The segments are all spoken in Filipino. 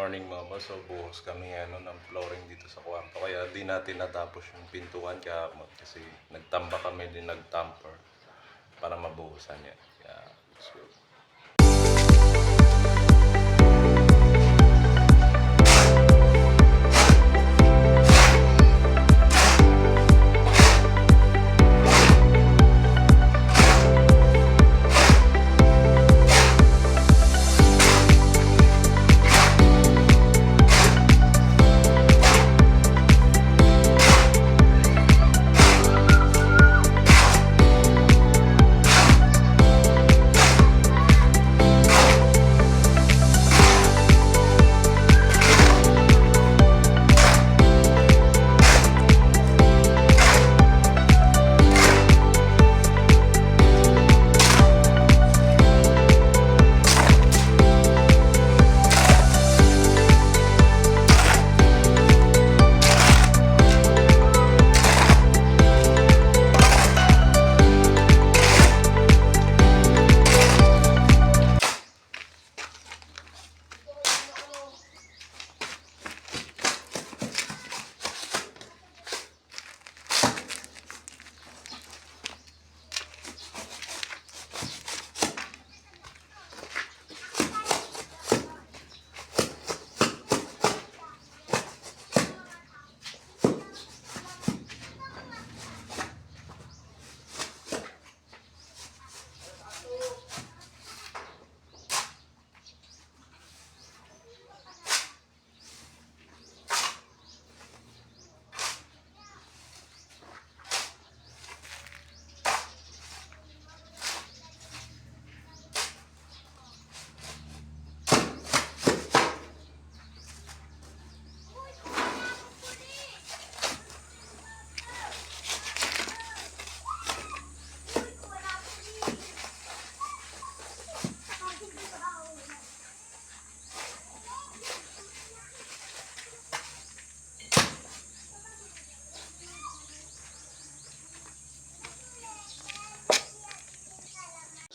morning mama. So buhos kami ano, ng flooring dito sa kwarto. Kaya di natin natapos yung pintuan kahapon kasi nagtamba kami din nagtamper para mabuhusan yan.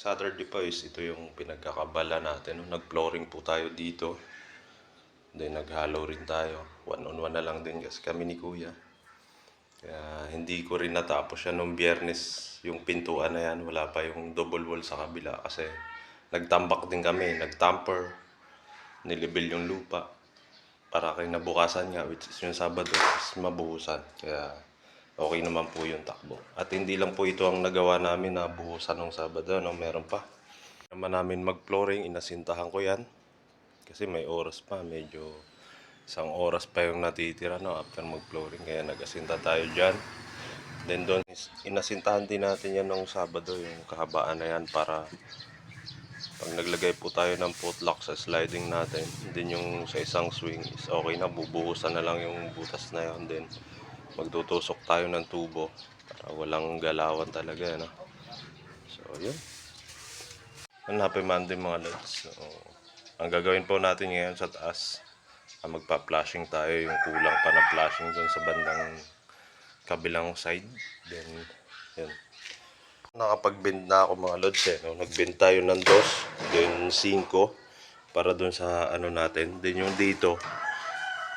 Saturday pa is ito yung pinagkakabala natin. no? Nag-flooring po tayo dito. Then naghalo rin tayo. One on one na lang din kasi kami ni Kuya. Kaya hindi ko rin natapos yan nung biyernes. Yung pintuan na yan, wala pa yung double wall sa kabila kasi nagtambak din kami, nagtamper, nilibil yung lupa. Para kay nabukasan nga, which is yung Sabado, is mabuhusan. Kaya okay naman po yung takbo. At hindi lang po ito ang nagawa namin na buhusan ng Sabado, no? meron pa. Naman namin mag-flooring, inasintahan ko yan. Kasi may oras pa, medyo isang oras pa yung natitira no, after mag-flooring. Kaya nag-asinta tayo dyan. Then doon, inasintahan din natin yan ng Sabado, yung kahabaan na yan para pag naglagay po tayo ng footlock sa sliding natin, then yung sa isang swing is okay na, bubuhusan na lang yung butas na yun. Then magtutusok tayo ng tubo para walang galawan talaga. No? So, yun. Happy Monday mga lods. So, ang gagawin po natin ngayon sa taas, ah, magpa-flashing tayo yung kulang pa na flashing doon sa bandang kabilang side. Then, yun. Nakapag-bend na ako mga lods eh. No? Nag-bend tayo ng dos, then 5 para doon sa ano natin. Then yung dito,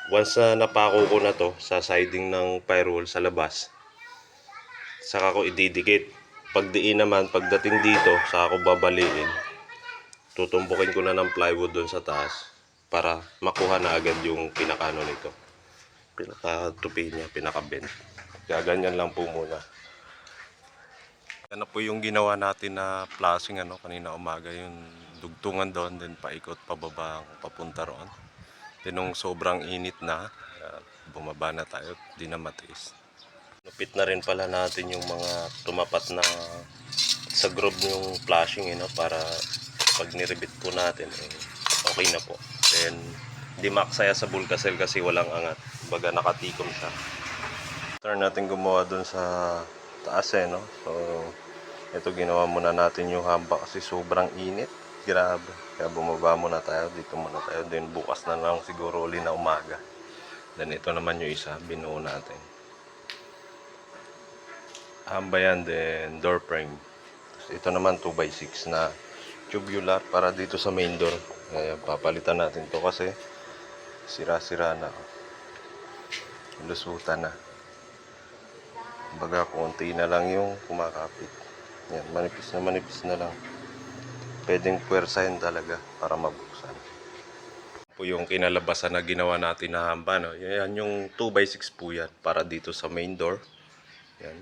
once na napako ko na to sa siding ng firewall sa labas, saka ko ididikit. Pagdiin naman, pagdating dito, saka ko babaliin. Tutumbukin ko na ng plywood doon sa taas para makuha na agad yung pinakano nito. Pinaka-tupi niya, pinaka-bend. Kaya ganyan lang po muna. Ano po yung ginawa natin na flashing ano kanina umaga yung dugtungan doon then paikot pababa papunta roon. Then nung sobrang init na uh, bumaba na tayo di na matiis. Lupit na rin pala natin yung mga tumapat na sa groove yung flashing eh, no? para pag nirebit po natin eh, okay na po. Then di maksaya sa bulkasel kasi walang angat. Baga nakatikom siya. Turn natin gumawa dun sa taas eh, no? So, ito ginawa muna natin yung hamba kasi sobrang init. Grabe. Kaya bumaba muna tayo. Dito muna tayo. Then bukas na lang siguro uli na umaga. Then ito naman yung isa. Binuo natin. Hamba yan. Then door frame. Ito naman 2x6 na tubular para dito sa main door. Kaya papalitan natin to kasi sira-sira na. Lusutan na. Baga, konti na lang yung kumakapit. Yan, manipis na manipis na lang. Pwedeng puwersahin talaga para mabuksan. Po yung kinalabasan na ginawa natin na hamba, no? Yan yung 2x6 po yan, para dito sa main door. Yan.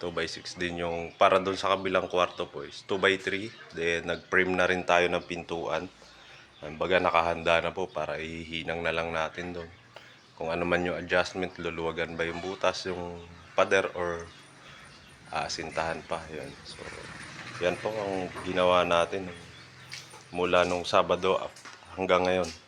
2x6 din yung, para doon sa kabilang kwarto po is 2x3. Then, nag-frame na rin tayo ng pintuan. Baga, nakahanda na po para ihinang na lang natin doon. Kung ano man yung adjustment, luluwagan ba yung butas, yung pader, or aasintahan pa. Yan. So, yan po ang ginawa natin mula nung Sabado hanggang ngayon.